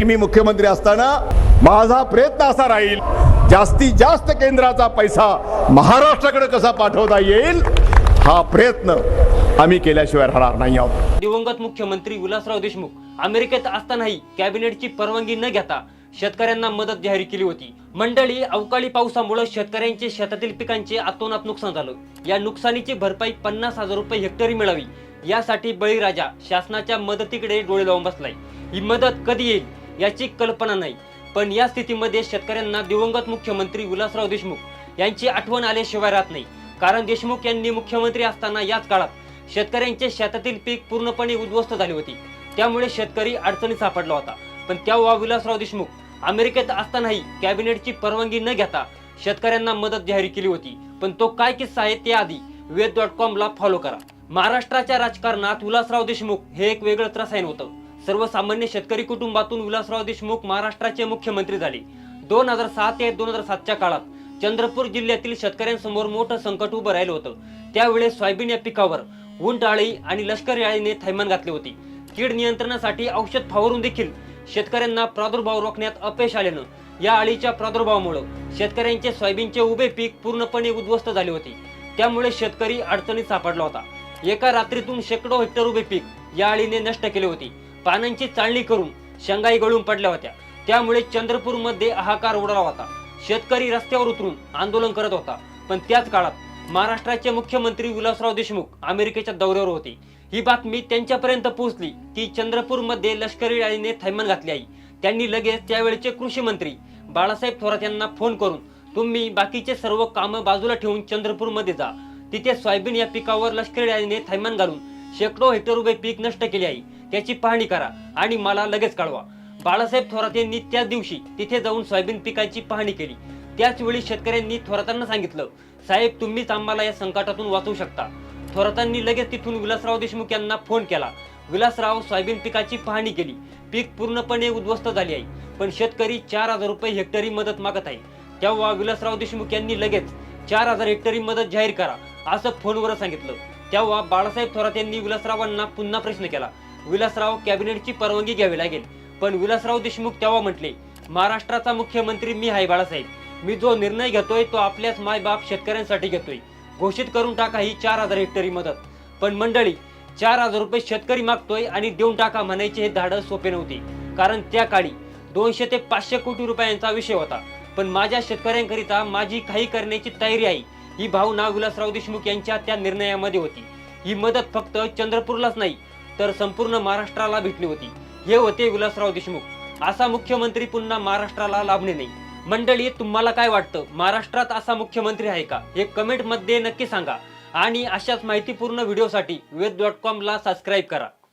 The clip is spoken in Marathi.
मी मुख्यमंत्री असताना माझा प्रयत्न असा राहील जास्तीत जास्त केंद्राचा पैसा महाराष्ट्राकडे कसा पाठवता येईल हा प्रयत्न आम्ही केल्याशिवाय राहणार नाही आहोत. दिवंगत मुख्यमंत्री विलासराव देशमुख अमेरिकेत असतानाही कॅबिनेटची परवानगी न घेता शेतकऱ्यांना मदत जाहीर केली होती. मंडळी अवकाळी पावसामुळे शेतकऱ्यांचे शेतातील पिकांचे अतोनात नुकसान झालं. या नुकसानीची भरपाई पन्नास हजार रुपये हेक्टरी मिळावी. यासाठी बळीराजा शासनाच्या मदतीकडे डोळे लावून बसलाय. ही मदत कधी येईल? याची कल्पना नाही. पण या स्थितीमध्ये शेतकऱ्यांना दिवंगत मुख्यमंत्री विलासराव देशमुख यांची आठवण आल्याशिवाय राहत नाही. कारण देशमुख यांनी मुख्यमंत्री असताना याच काळात शेतकऱ्यांचे शेतातील पीक पूर्णपणे उद्ध्वस्त झाली होती. त्यामुळे शेतकरी अडचणीत सापडला होता. पण तेव्हा विलासराव देशमुख अमेरिकेत असतानाही कॅबिनेटची परवानगी न घेता शेतकऱ्यांना मदत जाहीर केली होती. पण तो काय किस्सा आहे ते आधी वेद डॉट कॉम ला फॉलो करा. महाराष्ट्राच्या राजकारणात विलासराव देशमुख हे एक वेगळंच रसायन होतं. सर्वसामान्य शेतकरी कुटुंबातून विलासराव देशमुख महाराष्ट्राचे मुख्यमंत्री झाले. दोन हजार सात ते दोन हजार सातच्या काळात चंद्रपूर जिल्ह्यातील शेतकऱ्यांसमोर मोठं संकट उभं राहिलं होतं. त्यावेळेस सोयाबीन या पिकावर उंटआळी आणि लष्करी आळीने थैमान घातले होते. कीड नियंत्रणासाठी औषध फवारून देखील शेतकऱ्यांना प्रादुर्भाव रोखण्यात अपयश आल्यानं या अळीच्या प्रादुर्भावामुळे शेतकऱ्यांचे सोयाबीनचे उभे पीक पूर्णपणे उद्ध्वस्त झाले होते. त्यामुळे शेतकरी अडचणीत सापडला होता. एका रात्रीतून शेकडो हेक्टर उभे पीक या अळीने नष्ट केले होते. पानांची चाळणी करून शंगाई गळून पडल्या होत्या. त्यामुळे चंद्रपूरमध्ये हाकार उडाला होता. शेतकरी रस्त्यावर उतरून आंदोलन करत होता. पण त्याच काळात महाराष्ट्राचे मुख्यमंत्री विलासराव देशमुख अमेरिकेच्या दौऱ्यावर होते. ही बातमी त्यांच्यापर्यंत पोहोचली की चंद्रपूरमध्ये लष्करी डाळीने थैमान घातली आहे त्यांनी लगेच त्यावेळचे कृषी मंत्री बाळासाहेब थोरात यांना फोन करून तुम्ही बाकीचे सर्व कामं बाजूला ठेवून चंद्रपूरमध्ये जा. तिथे सोयाबीन या पिकावर लष्करी डाळीने थैमान घालून शेकडो हेक्टर उभे पीक नष्ट केले आहे त्याची पाहणी करा आणि मला लगेच कळवा. बाळासाहेब थोरात यांनी त्याच दिवशी तिथे जाऊन सोयाबीन पिकांची पाहणी केली. त्याच वेळी शेतकऱ्यांनी थोरातांना सांगितलं साहेब तुम्हीच आम्हाला या संकटातून वाचवू शकता. थोरातांनी लगेच तिथून विलासराव देशमुख यांना फोन केला. विलासराव सोयाबीन पिकाची पाहणी केली. पीक पूर्णपणे उद्ध्वस्त झाली आहे पण शेतकरी चार हजार रुपये हेक्टरी मदत मागत आहे. तेव्हा विलासराव देशमुख यांनी लगेच चार हजार हेक्टरी मदत जाहीर करा असं फोनवर सांगितलं. तेव्हा बाळासाहेब थोरात यांनी विलासरावांना पुन्हा प्रश्न केला विलासराव कॅबिनेटची परवानगी घ्यावी लागेल. पण विलासराव देशमुख तेव्हा म्हटले महाराष्ट्राचा मुख्यमंत्री मी आहे बाळासाहेब. मी जो निर्णय घेतोय तो आपल्याच मायबाप शेतकऱ्यांसाठी घेतोय. घोषित करून टाका ही चार हजार हेक्टरी मदत. पण मंडळी चार हजार रुपये शेतकरी मागतोय आणि देऊन टाका म्हणायचे हे धाडस सोपे नव्हते. कारण त्या काळी दोनशे ते पाचशे कोटी रुपयांचा विषय होता. पण माझ्या शेतकऱ्यांकरिता माझी काही करण्याची तयारी आहे. ही भावना विलासराव देशमुख यांच्या त्या निर्णयामध्ये होती. ही मदत फक्त चंद्रपूरलाच नाही तर संपूर्ण महाराष्ट्राला भेटली होती. हे होते विलासराव देशमुख. असा मुख्यमंत्री पुन्हा महाराष्ट्राला लाभणे नाही. मंडळी तुम्हाला काय वाटतं? महाराष्ट्रात असा मुख्यमंत्री आहे का? हे कमेंटमध्ये नक्की सांगा. आणि अशाच माहितीपूर्ण व्हिडिओसाठी वेद डॉट कॉम ला सबस्क्राईब करा.